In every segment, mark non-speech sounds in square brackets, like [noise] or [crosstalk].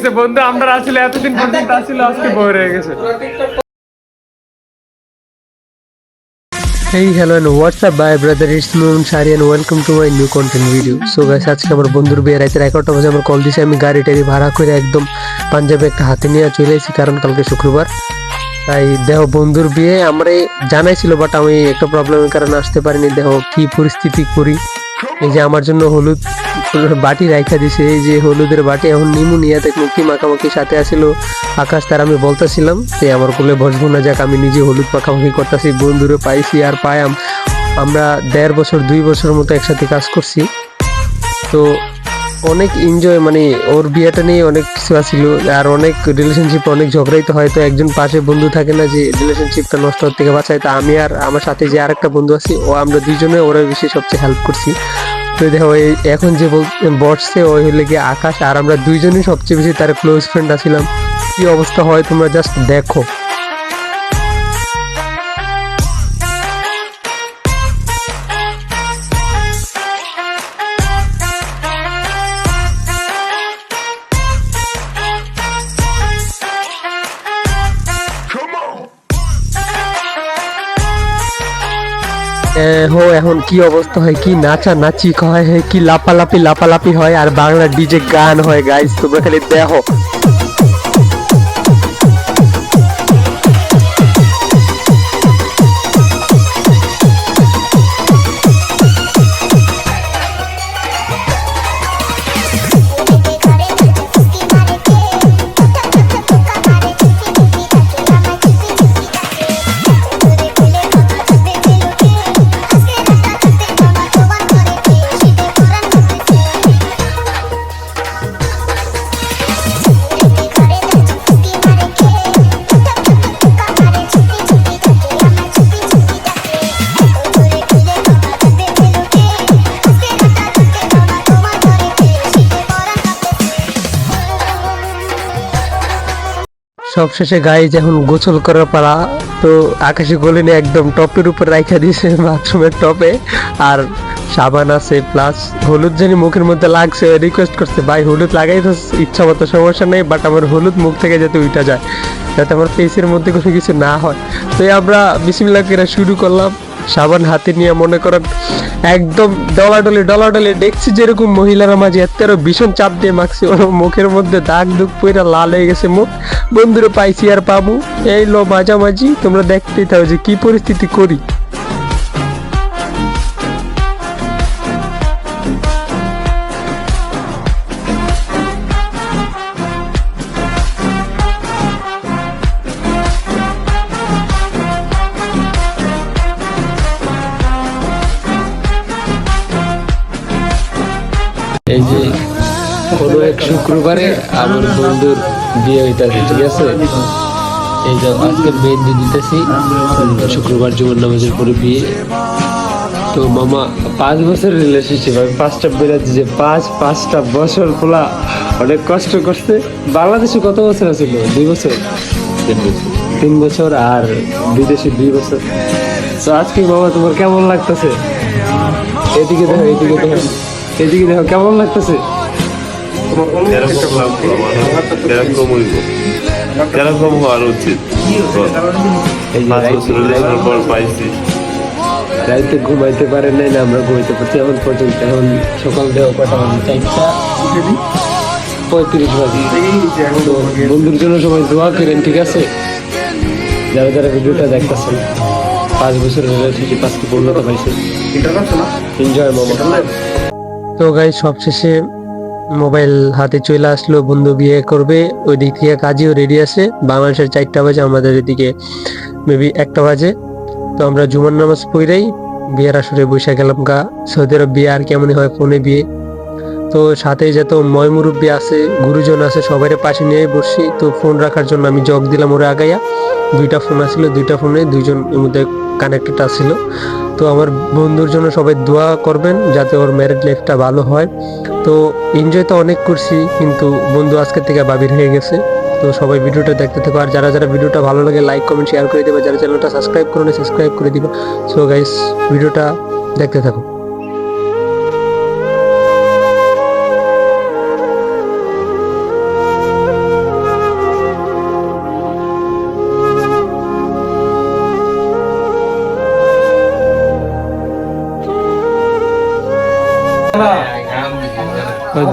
গেছে বন্ধু আমরা আসলে এতদিন পর্যন্ত আসছিল আজকে বই রয়ে গেছে। Hello and what's up bye brother? It's Moon Shari and welcome to my new content video. So guys আজকে আমার বন্ধুর বিয়ে রাতে এগারোটা বাজে আমার কল দিছে আমি গাড়ি টাড়ি ভাড়া করে একদম পাঞ্জাবে একটা হাতে নিয়ে চলে এসেছি কারণ কালকে শুক্রবার। তাই দেহ বন্ধুর বিয়ে আমরা জানাইছিল বাট আমি একটা প্রবলেমের কারণে আসতে পারিনি। দেহ কি পরিস্থিতি করি? এই যে আমার জন্য হলুদ বাটি রাইখা দিছে, এই যে হলুদের বাটি, এখন নিমুনিয়া দেখুন কি মাখামাখি সাথে আসিল। আকাশ তার আমি বলতেছিলাম, যে আমার কোলে বসবো না, যাক আমি নিজে হলুদ মাখামাখি করতেছি, বন্ধুরে পাইছি আর পায়াম। আমরা দেড় বছর, দুই বছর মতো একসাথে কাজ করছি। তো অনেক এনজয় মানে ওর বিয়েটা নিয়ে অনেক কিছু আছিল, আর অনেক রিলেশনশিপ অনেক ঝগড়াই তো হয়তো একজন পাশে বন্ধু থাকে না, যে রিলেশনশিপটা নষ্ট হওয়ার থেকে বাঁচায়, তা আমি আর আমার সাথে যে আরেকটা বন্ধু আছি, ও আমরা দুইজনে ওরা বেশি সবচেয়ে হেল্প করছি। তো দেখো, এই এখন যে বসছে, ওই হলে গিয়ে আকাশ, আর আমরা দুইজনই সবচেয়ে বেশি তার ক্লোজ ফ্রেন্ড আছিলাম। কি অবস্থা হয় তোমরা জাস্ট দেখো। হো, এখন কি অবস্থা হয়? কি নাচা নাচি হয়? কি লাপালাপি লাপালাপি হয়? আর বাংলা ডিজে গান হয় গাইস তোমরা খালি দেখো। সবশেষে গায়ে যখন গোসল করার পালা, তো আকাশে গলে নিয়ে একদম টপের উপর রাইখা দিয়েছে [laughs] বাথরুমের টপে। আর সাবান আছে প্লাস হলুদ জানি মুখের মধ্যে লাগছে রিকোয়েস্ট করছে, ভাই, হলুদ লাগাই তো ইচ্ছা মতো, সমস্যা নেই বাট আমার হলুদ মুখ থেকে যাতে উঠা যায়। যাতে আমার ফেসের মধ্যে কোনো কিছু না হয়। তো আমরা বিসমিল্লা কেরা শুরু করলাম। সাবান হাতে নিয়ে মনে করেন একদম ডলাডলি ডলাডলি। দেখছি যেরকম মহিলারা মাঝে এত ভীষণ চাপ দিয়ে মাখছি, ওর মুখের মধ্যে দাগ দুগ পুরা লাল হয়ে গেছে মুখ। বন্ধুরা পাইছি আর পাবো। এই লো মাঝামাঝি, তোমরা দেখতেই থাকো যে কি পরিস্থিতি করি। এই যে কোনো এক শুক্রবারে আমার বন্ধুর বিয়ে হইতাছে, ঠিক আছে? এই যে আজকে মেহেন্দি দিতেছি, শুক্রবার জুমার নামাজের পরে বিয়ে। তো মামা, পাঁচ বছর রিলেশনশিপ আমি পাঁচটা বেরাচ্ছি যে পাঁচ, পাঁচটা বছর পোলা অনেক কষ্ট করছে। বাংলাদেশে কত বছর আছিল দুই বছর। তিন বছর আর বিদেশে দুই বছর। তো আজকে মামা, তোমার কেমন লাগতেছে? এদিকে দেখো এদিকে দেখো। এদিকে দেখো কেমন লাগতেছে? এরকম হওয়ার উচিত পাইছি রাইতে ঘুমাইতে পারেন নাই না আমরা ঘুমাইতে পারছি। এখন পর্যন্ত এখন সকাল দেওয়া কটা চারটা। পঁয়ত্রিশ বাজে। বন্ধুর জন্য সবাই দোয়া করেন ঠিক আছে? যারা যারা ভিডিওটা দেখতেছেন পাঁচ বছর রিলেশনশিপ আজকে পূর্ণতা পাইছে এনজয় মামা তো গাই সবশেষে মোবাইল হাতে চলে আসলো, বন্ধু বিয়ে করবে ওই দিক থেকে কাজীও রেডি আছে। বাংলাদেশের চারটা বাজে, আমাদের এদিকে মেবি একটা বাজে। তো আমরা জুমার নামাজ পড়েই বিয়ের আসরে বসে গেলাম গা। সৌদি আরব বিয়ে আর কেমন হয় ফোনে বিয়ে। তো সাথে যত ময় মুরব্বী আছে, গুরুজন আছে সবাই পাশে নিয়ে বসছি। তো ফোন রাখার জন্য আমি জগ দিলাম ওরা আগাইয়া। দুইটা ফোন আসছিল দুইটা ফোনে দুইজন এর মধ্যে কানেক্টেড আসছিল তো আমার বন্ধুর জন্য সবাই দোয়া করবেন যাতে ওর ম্যারিড লাইফটা ভালো হয়। তো এনজয় তো অনেক করছি, কিন্তু বন্ধু আজকের থেকে বাবির হয়ে গেছে। তো সবাই ভিডিওটা দেখতে থাকো। আর যারা যারা ভিডিওটা ভালো লাগে লাইক কমেন্ট শেয়ার করে দেবে। যারা চ্যানেলটা সাবস্ক্রাইব করো সাবস্ক্রাইব করে দিবে। সো গাইস ভিডিওটা দেখতে থাকো।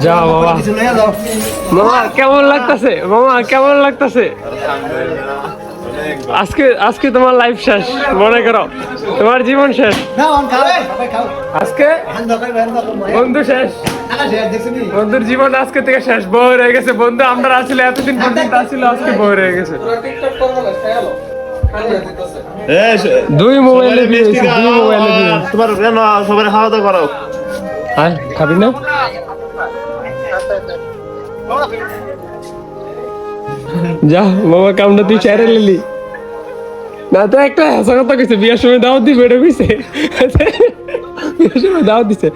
যাও বাবা মামা কেমন লাগতাছে? মামা কেমন লাগতাছে? আজকে আজকে তোমার লাইফ শেষ মনে করো। তোমার জীবন শেষ। আজকে বন্ধু শেষ। বন্ধুর জীবন আজকে থেকে শেষ বই হয়ে গেছে। বন্ধু আমরা আসলে এতদিন পর্যন্ত আসলে আজকে বই হয়ে গেছে। দুই মোবাইলে দুই মোবাইলে তোমার কেন সবাই খাওয়া দাওয়া করো। হ্যাঁ খাবি না? যা, মামা কামটা তুই চেয়ারে লিলি না, তো একটা হাসা কথা কইছে, বিয়ার সময় দাওয়াত দিবে, এটা কইছে। বিয়ার সময় দাওয়াত দিছে।